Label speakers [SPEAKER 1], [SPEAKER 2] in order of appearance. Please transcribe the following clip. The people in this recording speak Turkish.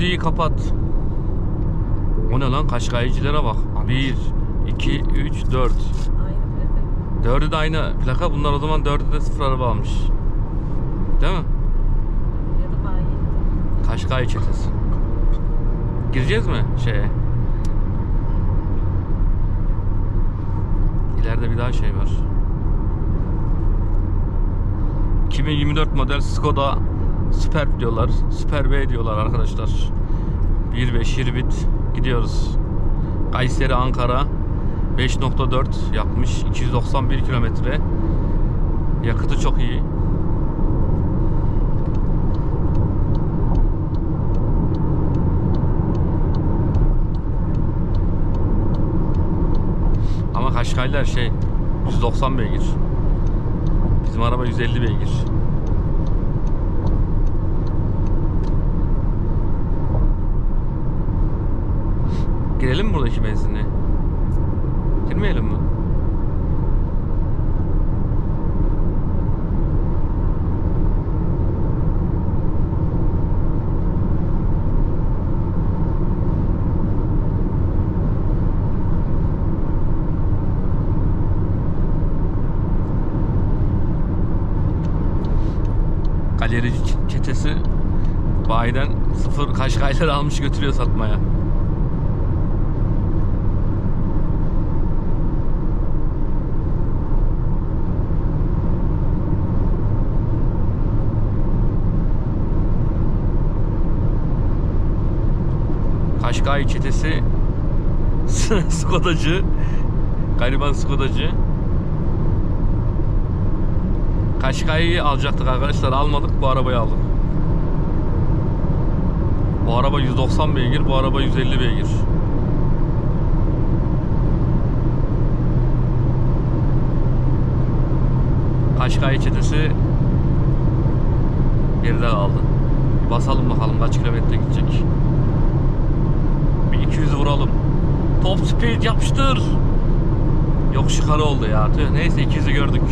[SPEAKER 1] müziği kapat. O ne lan Kaşkaycılara bak. 1, 2, 3, 4.
[SPEAKER 2] Aynı plaka.
[SPEAKER 1] Dördü de aynı plaka. Bunlar o zaman dördü de sıfır araba almış. Değil mi? Kaşkay çetesi. Gireceğiz mi şeye? İleride bir daha şey var. 2024 model Skoda Superb diyorlar. Super B diyorlar arkadaşlar. 1.5 Hirbit gidiyoruz. Kayseri Ankara 5.4 yapmış. 291 kilometre. Yakıtı çok iyi. Ama Kaşkaylar şey 190 beygir. Bizim araba 150 beygir. Girelim mi buradaki benzinliğe? Girmeyelim mi? Galerici çetesi bayiden sıfır kaşkayları almış götürüyor satmaya. Kaşkay çetesi Skodacı Gariban Skodacı Kaşkay'ı alacaktık arkadaşlar almadık bu arabayı aldık. Bu araba 190 beygir bu araba 150 beygir. Kaşkay çetesi geride kaldı. Basalım bakalım kaç kilometre gidecek. Bir 200 vuralım. Top speed yapıştır. Yok yukarı oldu ya. Neyse 200'ü gördük.